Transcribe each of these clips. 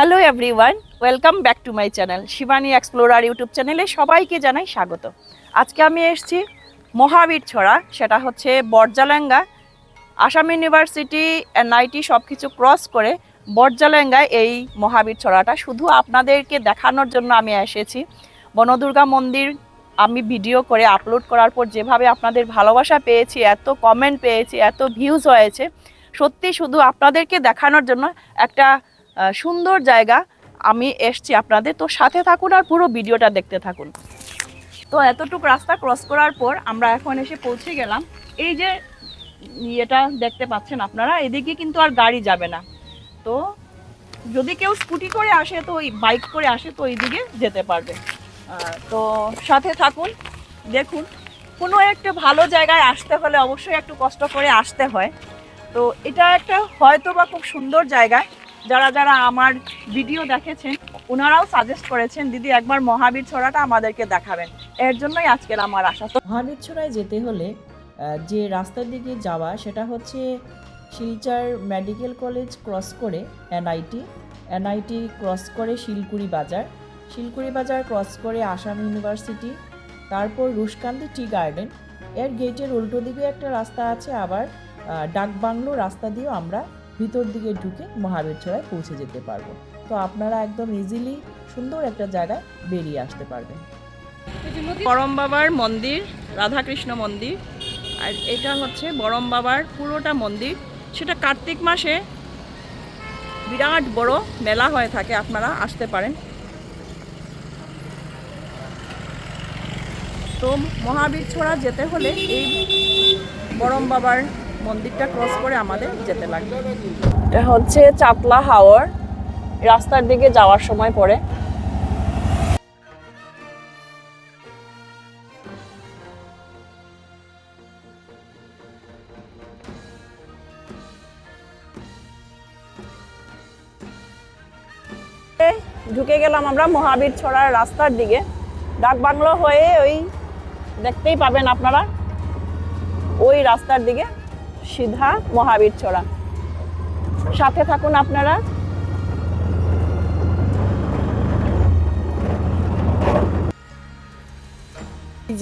Hello everyone welcome back to my channel Shivani explorer YouTube চ্যানেলে সবাইকে জানাই স্বাগত। আজকে আমি এসেছি মহাবীর ছড়া, সেটা হচ্ছে বর্জালেঙ্গা আসাম ইউনিভার্সিটি এনআইটি সব কিছু ক্রস করে বর্জালেঙ্গায় এই মহাবীর ছড়াটা। শুধু আপনাদেরকে দেখানোর জন্য আমি এসেছি। বনদুর্গা মন্দির আমি ভিডিও করে আপলোড করার পর যেভাবে আপনাদের ভালোবাসা পেয়েছি, এত কমেন্ট পেয়েছি, এত ভিউজ হয়েছে, সত্যি শুধু আপনাদেরকে দেখানোর জন্য একটা সুন্দর জায়গা। আমি এসছি আপনাদের। তো সাথে থাকুন আর পুরো ভিডিওটা দেখতে থাকুন। তো এতটুকু রাস্তা ক্রস করার পর আমরা এখন এসে পৌঁছে গেলাম। এই যে ইয়েটা দেখতে পাচ্ছেন আপনারা, এদিকে কিন্তু আর গাড়ি যাবে না। তো যদি কেউ স্কুটি করে আসে, তো বাইক করে আসে, তো এইদিকে যেতে পারবে। তো সাথে থাকুন, দেখুন। কোনো একটা ভালো জায়গায় আসতে হলে অবশ্যই একটু কষ্ট করে আসতে হয়। তো এটা একটা হয়তো বা খুব সুন্দর জায়গা। যারা যারা আমার ভিডিও দেখেছেন ওনারাও সাজেস্ট করেছেন, দিদি, একবার মহাবীর ছড়াটা আমাদেরকে দেখাবেন। এর জন্যই আজকের আমার আশা। তো মহাবীরছড়ায় যেতে হলে যে রাস্তার দিকে যাওয়া, সেটা হচ্ছে শিলচর মেডিকেল কলেজ ক্রস করে এনআইটি। এনআইটি ক্রস করে শিলকুড়ি বাজার। শিলকুড়ি বাজার ক্রস করে আসাম ইউনিভার্সিটি। তারপর রুশকান্দি টি গার্ডেন। এর গেটের উল্টো দিকে একটা রাস্তা আছে, আবার ডাকবাংলো রাস্তা দিয়েও আমরা ভিতর দিকে ঢুকে মহাবীরছড়ায় পৌঁছে যেতে পারব। তো আপনারা একদম ইজিলি সুন্দর একটা জায়গায় বেরিয়ে আসতে পারবেন। বরম বাবার মন্দির, রাধাকৃষ্ণ মন্দির, আর এটা হচ্ছে বরম বাবার পুরোটা মন্দির। সেটা কার্তিক মাসে বিরাট বড় মেলা হয়ে থাকে, আপনারা আসতে পারেন। তো মহাবীর ছোড়া যেতে হলে এই বরম বাবার মন্দিরটা ক্রস করে আমাদের যেতে লাগবে। এটা হচ্ছে চাতলা হাওর। রাস্তার দিকে যাওয়ার সময় পড়ে। ঢুকে গেলাম আমরা মহাবীর ছড়ার রাস্তার দিকে। ডাক বাংলো হয়ে ওই দেখতেই পাবেন আপনারা। ওই রাস্তার দিকে। সিধা মহাবীর চড়া। সাথে থাকুন আপনারা।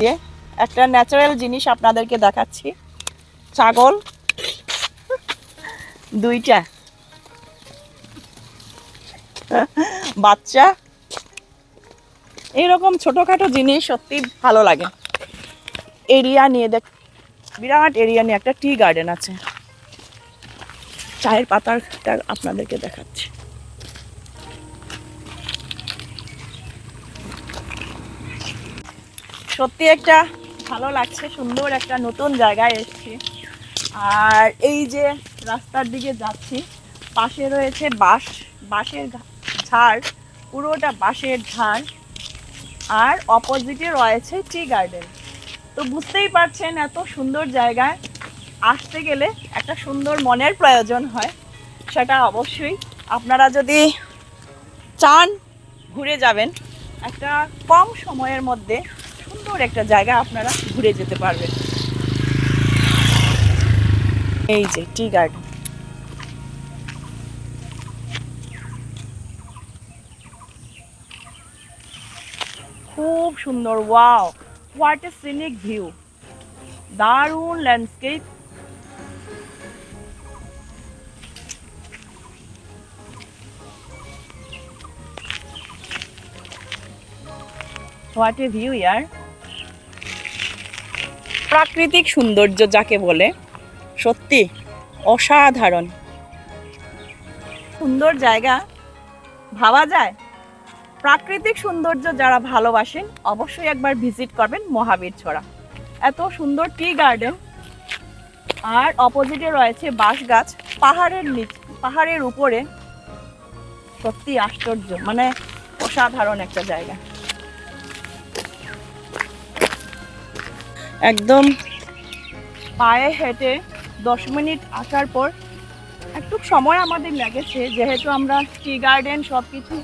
যে একটা ন্যাচারাল জিনিস আপনাদেরকে দেখাচ্ছি। ছাগল। দুইটা। বাচ্চা। এইরকম ছোটোখাটো জিনিস সত্যি ভালো লাগে। এরিয়া নিয়ে দেখ বিরাট এরিয়া নিয়ে একটা টি গার্ডেন আছে। চায়ের পাতাটা আপনাদেরকে দেখাচ্ছি। সত্যি একটা ভালো লাগছে, সুন্দর একটা নতুন জায়গায় এসেছি। আর এই যে রাস্তার দিকে যাচ্ছি, পাশে রয়েছে বাঁশ, বাঁশের ঝাড়, পুরোটা বাঁশের ঝাড়। আর অপোজিটে রয়েছে টি গার্ডেন তো বুঝতেই পারছেন এত সুন্দর জায়গায় আসতে গেলে একটা সুন্দর মনের প্রয়োজন হয়, সেটা অবশ্যই। আপনারা যদি চান ঘুরে যাবেন, একটা কম সময়ের মধ্যে সুন্দর একটা জায়গা আপনারা ঘুরে যেতে পারবেন। এই যে টি গার্ডেন। খুব সুন্দর, wow! What a scenic view দারুণ ল্যান্ডস্কেপ হোয়াট এ ভিউ ইয়ার প্রাকৃতিক সৌন্দর্য যাকে বলে সত্যি অসাধারণ। সুন্দর জায়গা ভাবা যায়? প্রাকৃতিক সৌন্দর্য যারা ভালোবাসেন, অবশ্যই একবার ভিজিট করবেন মহাবীর ছড়া। এত সুন্দর টি গার্ডেন। আর অপোজিটে রয়েছে বাঁশ গাছ। পাহাড়ের নিচ, পাহাড়ের উপরে। সত্যি আশ্চর্য। মানে অসাধারণ একটা জায়গা। একদম পায়ে হেঁটে দশ মিনিট আসার পর একটু সময় আমাদের লেগেছে, যেহেতু আমরা টি গার্ডেন সব কিছু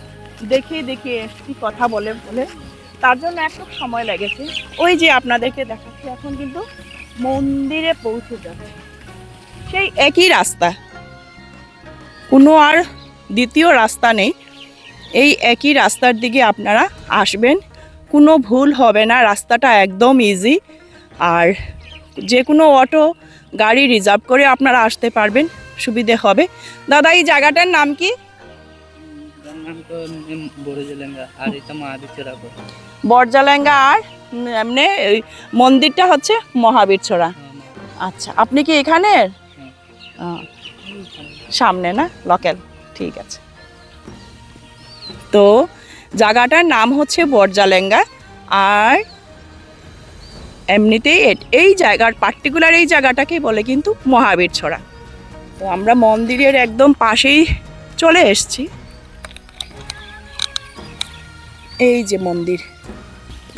দেখিয়ে দেখিয়ে এসছি কথা বলে বলে। তার জন্য একটু সময় লেগেছে। ওই যে আপনাদেরকে দেখাচ্ছি, এখন কিন্তু মন্দিরে পৌঁছে যাচ্ছে। সেই একই রাস্তা। কোনো আর দ্বিতীয় রাস্তা নেই। এই একই রাস্তার দিকে আপনারা আসবেন। কোনো ভুল হবে না, রাস্তাটা একদম ইজি আর যে কোনো অটো গাড়ি রিজার্ভ করে আপনারা আসতে পারবেন। সুবিধে হবে। দাদা, এই জায়গাটার নাম কি? বরজালেঙ্গা আর এমনি এই মন্দিরটা হচ্ছে মহাবীর ছড়া আচ্ছা আপনি কি এখানের? সামনে না? লোকাল ঠিক আছে। তো জায়গাটার নাম হচ্ছে বরজালেঙ্গা আর এমনিতেই এই জায়গার পার্টিকুলার এই জায়গাটাকেই বলে কিন্তু মহাবীর ছড়া তো আমরা মন্দিরের একদম পাশেই চলে এসেছি। এই যে মন্দির।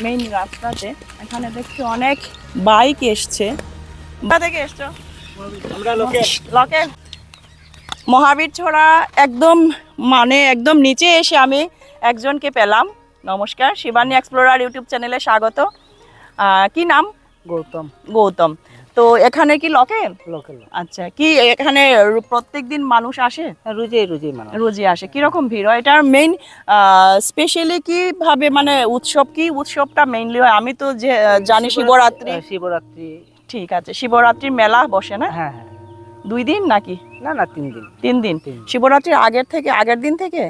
মেইন রাস্তাতে এখানে দেখছি অনেক বাইক এসছে। থেকে এসছো? লোকেল মহাবীর ছোড়া একদম মানে একদম নিচে এসে আমি একজনকে পেলাম। নমস্কার শিবানী এক্সপ্লোরার ইউটিউব চ্যানেলে স্বাগত। কি নাম? গৌতম। গৌতম। তো এখানে কি লোকেল লোকাল আচ্ছা কি এখানে প্রত্যেক দিন মানুষ আসে? রুজে রুজে মানুষ রোজই আসে। কীরকম ভিড় হয়? এটার মেইন স্পেশালি কীভাবে মানে উৎসব কি? উৎসবটা মেইনলি হয়? আমি তো যে জানি শিবরাত্রি শিবরাত্রি। ঠিক আছে। শিবরাত্রির মেলা বসে না? হ্যাঁ হ্যাঁ। দুই দিন নাকি? না না তিন দিন। তিন দিন। শিবরাত্রির আগের থেকে আগের দিন থেকে?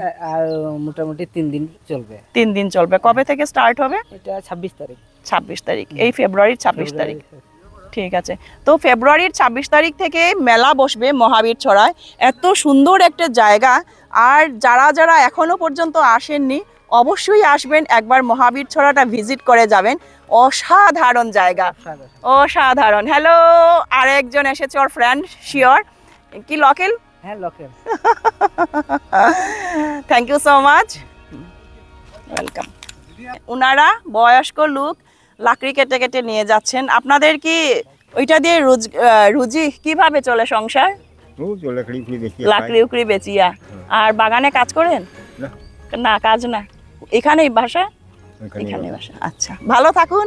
মোটামুটি তিন দিন চলবে। তিন দিন চলবে। কবে থেকে স্টার্ট হবে? এটা ছাব্বিশ তারিখ। ছাব্বিশ তারিখ। এই ফেব্রুয়ারির ছাব্বিশ তারিখ। ঠিক আছে। তো ফেব্রুয়ারির ছাব্বিশ তারিখ থেকে মেলা বসবে মহাবীর ছড়ায়। এত সুন্দর একটা জায়গা। আর যারা যারা এখনও পর্যন্ত আসেননি অবশ্যই আসবেন। একবার মহাবীর ছড়াটা ভিজিট করে যাবেন। অসাধারণ জায়গা। অসাধারণ। হ্যালো আরেকজন এসেছে ওর ফ্রেন্ড শিওর কি লকেল হ্যাঁ local thank you so much welcome ওনারা বয়স্ক লোক লাকড়ি কেটে কেটে নিয়ে যাচ্ছেন। আপনাদের কি ওইটা দিয়ে রুজ রুজি কীভাবে চলে সংসার? ও তো লকড়ি উকড়ি বেচিয়া। আর বাগানে কাজ করেন? না। না কাজ না। এখানেই বাসা? এখানে বাসা। আচ্ছা ভালো থাকুন।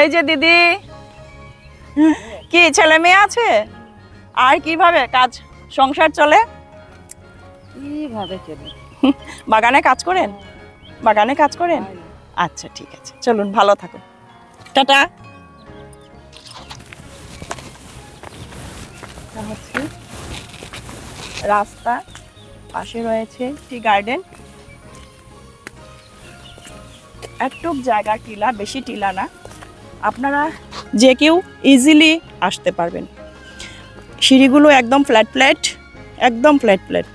এই যে দিদি কি ছেলে মেয়ে আছে? আর কীভাবে কাজ সংসার চলে? কীভাবে চলে? বাগানে কাজ করেন? বাগানে কাজ করেন? আচ্ছা ঠিক আছে। চলুন, ভালো থাকুন। টাটা। হচ্ছে রাস্তা, পাশে রয়েছে টি গার্ডেন। একটুক জায়গা টিলা, বেশি টিলা না। আপনারা যে কেউ ইজিলি আসতে পারবেন। সিঁড়িগুলো একদম ফ্ল্যাট ফ্ল্যাট একদম ফ্ল্যাট ফ্ল্যাট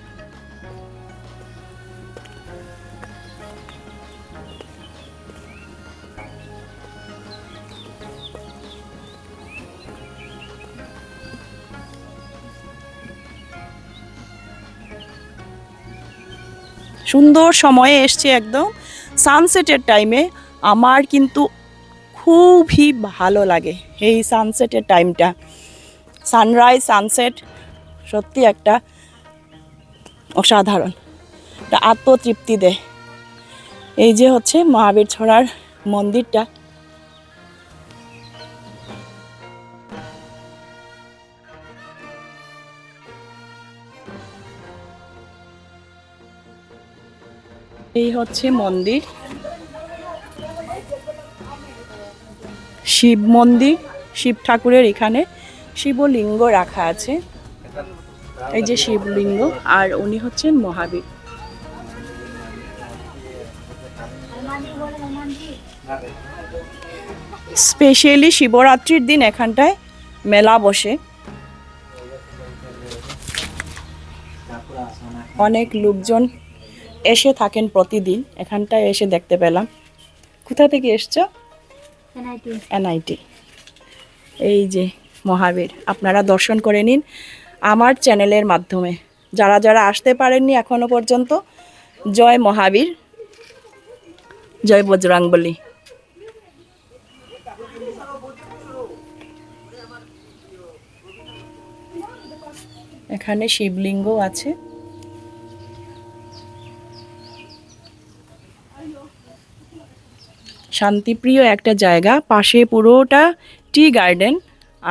সুন্দর সময়ে এসছে একদম। সানসেটের টাইমে আমার কিন্তু খুবই ভালো লাগে এই সানসেটের টাইমটা সানরাইজ সানসেট সত্যি একটা অসাধারণ। আত্মতৃপ্তি দেয়। এই যে হচ্ছে মহাবীর ছড়ার মন্দিরটা। এই হচ্ছে মন্দির। শিব মন্দির, শিব ঠাকুরের এখানে শিবলিঙ্গ রাখা আছে। এই যে শিবলিঙ্গ, আর উনি হচ্ছেন মহাবীর। স্পেশালি শিবরাত্রির দিন এখানটায় মেলা বসে। অনেক লোকজন এসে থাকেন প্রতিদিন। এখানটায় এসে দেখতে পেলাম। কোথা থেকে এসছো? এনআইটি। এই যে মহাবীর আপনারা দর্শন করে নিন আমার চ্যানেলের মাধ্যমে। যারা যারা আসতে পারেননি এখনও পর্যন্ত জয় মহাবীর জয় বজরাংবলী। এখানে শিবলিঙ্গ আছে। শান্তিপ্রিয় একটা জায়গা। পাশে পুরোটা টি গার্ডেন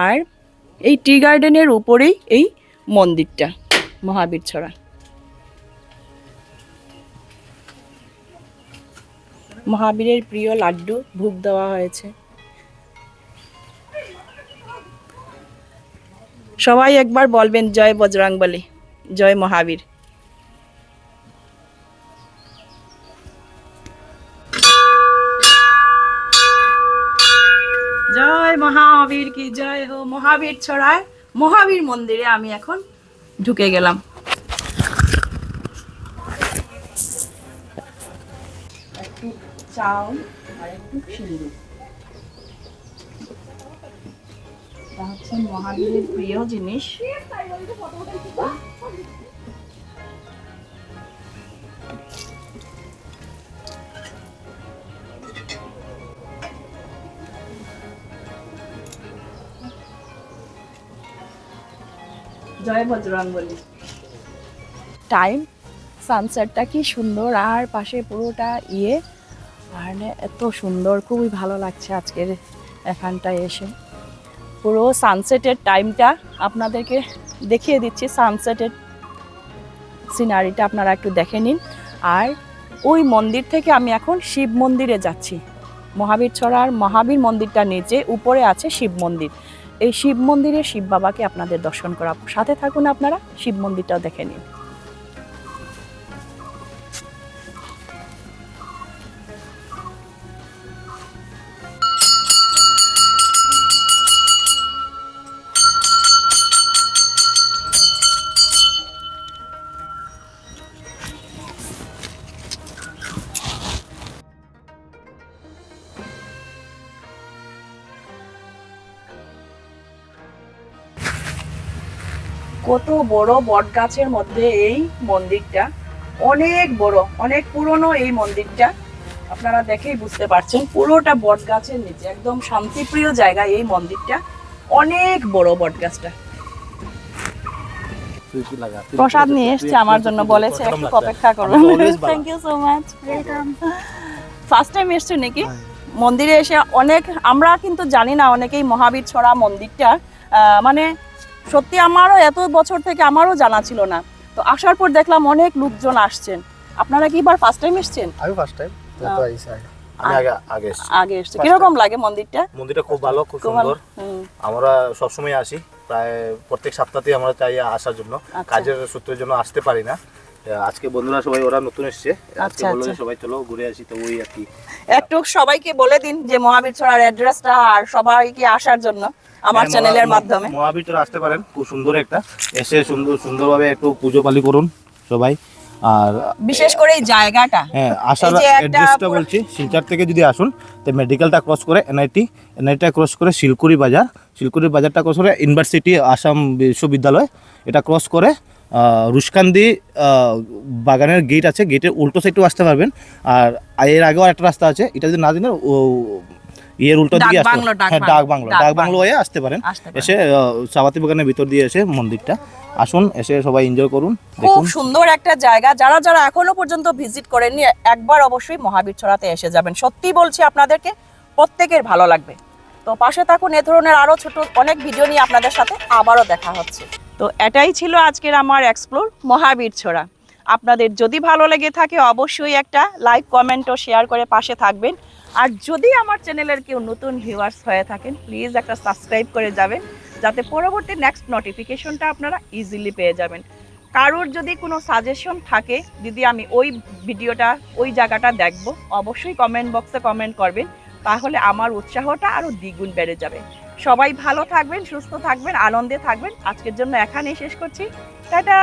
আর এই টি গার্ডেনের উপরেই এই মন্দিরটা, মহাবীর ছড়া। মহাবীরের প্রিয় লাড্ডু ভোগ দেওয়া হয়েছে। সবাই একবার বলবেন, জয় বজরাঙ্গলি জয় মহাবীর। মহাবীর কি জয় হো? মহাবীর ছড়ায়, মহাবীর মন্দিরে আমি এখন ঢুকে গেলাম। একটু চাউল আর একটু হচ্ছে মহাবীরের প্রিয় জিনিস। জয় টাইম সানসেটটা কি সুন্দর, আর পাশে পুরোটা ইয়ে। আর এত সুন্দর, খুবই ভালো লাগছে আজকের এখানটায় এসে। পুরো সানসেটের টাইমটা আপনাদেরকে দেখিয়ে দিচ্ছি সানসেটের সিনারিটা আপনারা একটু দেখে নিন। আর ওই মন্দির থেকে আমি এখন শিব মন্দিরে যাচ্ছি। মহাবীর ছড়ার মহাবীর মন্দিরটা নিচে, উপরে আছে শিব মন্দির। এই শিব মন্দিরে শিব বাবাকে আপনাদের দর্শন করা সাথে থাকুন আপনারা, শিব মন্দিরটাও দেখে নিন। কত বড় বট গাছের মধ্যে এই মন্দিরটা। অনেক বড় অনেক পুরনো এই মন্দিরটা। আপনারা দেখেই বুঝতে পারছেন পুরোটা বট গাছের নিচে একদম শান্তিপ্রিয় জায়গা এই মন্দিরটা। অনেক বড় বট গাছটা প্রসাদ নিয়ে এসছে আমার জন্য বলেছে একটু অপেক্ষা করুন। Thank you so much welcome first time এসছে নাকি? মন্দিরে এসে অনেক আমরা কিন্তু জানি না অনেকেই মহাবীর ছড়া মন্দিরটা আহ, মানে সত্যি আমারও এত বছর থেকে আমারও জানা ছিল না। তো আসার পর দেখলাম অনেক লোকজন আসছেন। আপনারা কি এবার ফার্স্ট টাইম এসেছেন? আমি ফার্স্ট টাইম আমি আগে আগে এসেছি। আগে এসছে কীরকম লাগে মন্দিরটা? মন্দিরটা খুব ভালো খুব সুন্দর। আমরা সবসময় আসি প্রায় প্রত্যেক সপ্তাহতেই আমরা চাই আসার জন্য। আচ্ছা। কাজের সূত্রের জন্য আসতে পারি না। আজকে বন্ধুরা সবাই ওরা নতুন এসছে। আজকে আচ্ছা, বলল আচ্ছা। সবাই চলো ঘুরে আসি তো ওই আর কি। একটু সবাইকে বলে দিন যে মহাবীর ছড়ার অ্যাড্রেসটা আর সবাইকে আসার জন্য আমার চ্যানেলের মাধ্যমে। মহাবীরচর আসতে পারেন খুব সুন্দর একটা। এসে সুন্দর সুন্দরভাবে একটু পুজো পালি করুন সবাই। আর বিশেষ করে এই জায়গাটা। হ্যাঁ আসার অ্যাড্রেসটা বলছি শিলচর থেকে যদি আসুন তো মেডিকেলটা ক্রস করে এনআইটি এনআইটিটা ক্রস করে শিলকুড়ি বাজার। শিলকুড়ি বাজারটা ক্রস করে ইউনিভার্সিটি আসাম বিশ্ববিদ্যালয় এটা ক্রস করে রুশকান্দি বাগানের গেট আছে গেটের উল্টো সাইডেও আসতে পারবেন। আর এর আগেও একটা রাস্তা আছে এটা যদি না ও ইয়ের উল্টো দিকে আসতে হ্যাঁ ডাক বাংলো ডাক বাংলো হয়ে আসতে পারেন। এসে সাবাতি বাগানের ভিতর দিয়ে এসে মন্দিরটা আসুন এসে সবাই এনজয় করুন খুব সুন্দর একটা জায়গা। যারা যারা এখনও পর্যন্ত ভিজিট করেননি একবার অবশ্যই মহাবীর ছড়াতে এসে যাবেন। সত্যি বলছি আপনাদেরকে প্রত্যেকের ভালো লাগবে। তো পাশে থাকুন এ ধরনের আরও ছোট অনেক ভিডিও নিয়ে আপনাদের সাথে আবারও দেখা হচ্ছে। তো এটাই ছিল আজকের আমার এক্সপ্লোর মহাবীর ছোড়া। আপনাদের যদি ভালো লেগে থাকে অবশ্যই একটা লাইক কমেন্ট ও শেয়ার করে পাশে থাকবেন। আর যদি আমার চ্যানেলের কেউ নতুন ভিউয়ার্স হয়ে থাকেন প্লিজ একটা সাবস্ক্রাইব করে যাবেন, যাতে পরবর্তী নেক্সট নোটিফিকেশনটা আপনারা ইজিলি পেয়ে যাবেন। কারোর যদি কোনো সাজেশন থাকে, যদি আমি ওই ভিডিওটা, ওই জায়গাটা দেখব, অবশ্যই কমেন্ট বক্সে কমেন্ট করবেন, তাহলে আমার উৎসাহটা আরও দ্বিগুণ বেড়ে যাবে। সবাই ভালো থাকবেন সুস্থ থাকবেন আনন্দে থাকবেন। আজকের জন্য এখানেই শেষ করছি। টাটা!